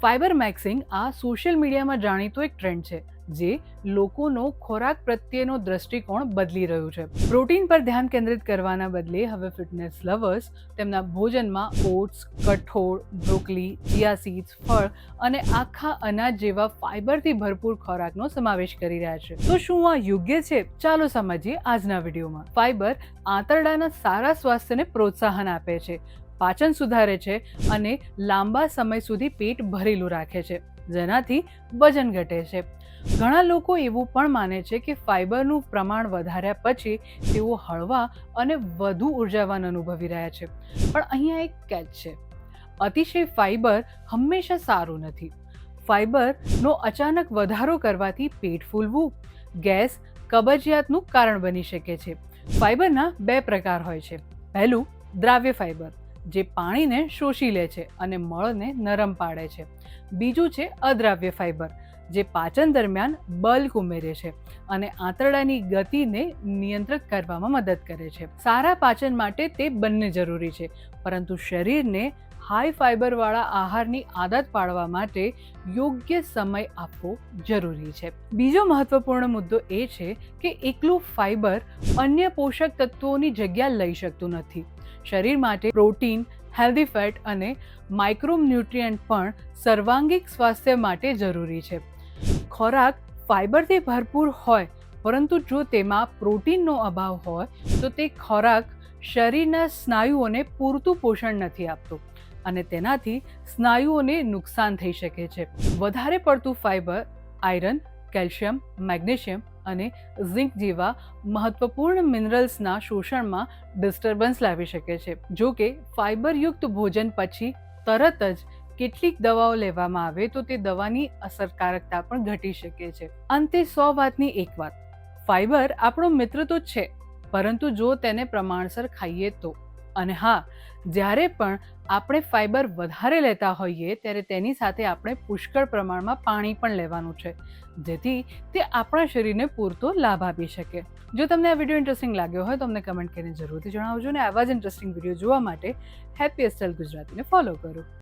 Fibre મેક્સિંગ આ social મીડિયામાં જાણીતો એક ટ્રેન્ડ છે, જે લોકોનો ખોરાક પ્રત્યેનો દ્રષ્ટિકોણ બદલી રહ્યું છે. પ્રોટીન પર ધ્યાન કેન્દ્રિત કરવાના બદલે હવે ફિટનેસ લવર્સ, તેમના ભોજનમાં ઓટ્સ, કઠોળ, બ્રોકલી, ચિયા સીડ્સ, ફળ અને આખા અનાજ જેવા ફાઇબરથી ભરપૂર ખોરાકનો સમાવેશ કરી રહ્યા છે. તો શું આ યોગ્ય છે? ચાલો સમજીએ આજના વિડીયોમાં. ફાઇબર આંતરડાના સારા સ્વાસ્થ્યને પ્રોત્સાહન આપે છે. પાચન સુધારે છે અને લાંબા સમય સુધી પેટ ભરેલું રાખે છે, જેનાથી વજન ઘટે છે. ઘણા લોકો એવું પણ માને છે કે ફાઇબરનું પ્રમાણ વધાર્યા પછી તેઓ હળવા અને વધુ ઉર્જાવાન અનુભવી રહ્યા છે. પણ અહીંયા એક કેચ છે. અતિશય ફાઇબર હંમેશા સારું નથી. ફાઇબરનો અચાનક વધારો કરવાથી પેટ ફૂલવું, ગેસ, કબજિયાતનું કારણ બની શકે છે. ફાઇબરના બે પ્રકાર હોય છે. પહેલું, દ્રાવ્ય ફાઇબર જે પાણીને શોષી લે છે અને મળને નરમ પાડે છે. બીજું છે અદ્રાવ્ય ફાઇબર જે પાચન દરમિયાન બલ્ક ઉમેરે છે અને આંતરડાની ગતિને નિયંત્રિત કરવામાં મદદ કરે છે. સારા પાચન માટે તે બંને જરૂરી છે, પરંતુ શરીરને હાઈ ફાઇબરવાળા આહારની આદત પાડવા માટે યોગ્ય સમય આપવો જરૂરી છે. બીજો મહત્વપૂર્ણ મુદ્દો એ છે કે એકલું ફાઇબર અન્ય પોષક તત્વોની જગ્યા લઈ શકતું નથી. શરીર માટે પ્રોટીન, હેલ્ધી ફેટ અને માઇક્રોન્યુટ્રિયન્ટ પણ સર્વાંગિક સ્વાસ્થ્ય માટે જરૂરી છે. ખોરાક ફાઇબરથી ભરપૂર હોય, પરંતુ જો તેમાં પ્રોટીનનો અભાવ હોય, તો તે ખોરાક શરીરના સ્નાયુઓને પૂરતું પોષણ નથી આપતું અને તેનાથી સ્નાયુઓને નુકસાન થઈ શકે છે. વધારે પડતું ફાઇબર આયરન, કેલ્શિયમ, મેગ્નેશિયમ અને ઝિંક જેવા મહત્વપૂર્ણ મિનરલ્સના શોષણમાં ડિસ્ટર્બન્સ લાવી શકે છે. જો કે ફાઇબરયુક્ત ભોજન પછી તરત જ કેટલીક દવાઓ લેવામાં આવે તો તે દવાની અસરકારકતા પણ ઘટી શકે છે. અંતે સો વાતની એક વાત. ફાઇબર આપણો મિત્ર તો છે પરંતુ જો તેને પ્રમાણસર ખાઈએ તો? અને હા, જ્યારે પણ આપણે ફાઇબર વધારે લેતા હોઈએ, ત્યારે તેની સાથે આપણે પુષ્કળ પ્રમાણમાં પાણી પણ લેવાનું છે, જેથી તે આપણા શરીરને પૂરતો લાભ આપી શકે. જો તમને આ વીડિયો ઇન્ટરેસ્ટિંગ લાગ્યો હોય, તો અમને કમેન્ટ કરીને જરૂરથી જણાવજો અને આવા જ ઇન્ટરેસ્ટિંગ વીડિયો જોવા માટે હેપી એસ્ટલ ગુજરાતીને ફોલો કરો.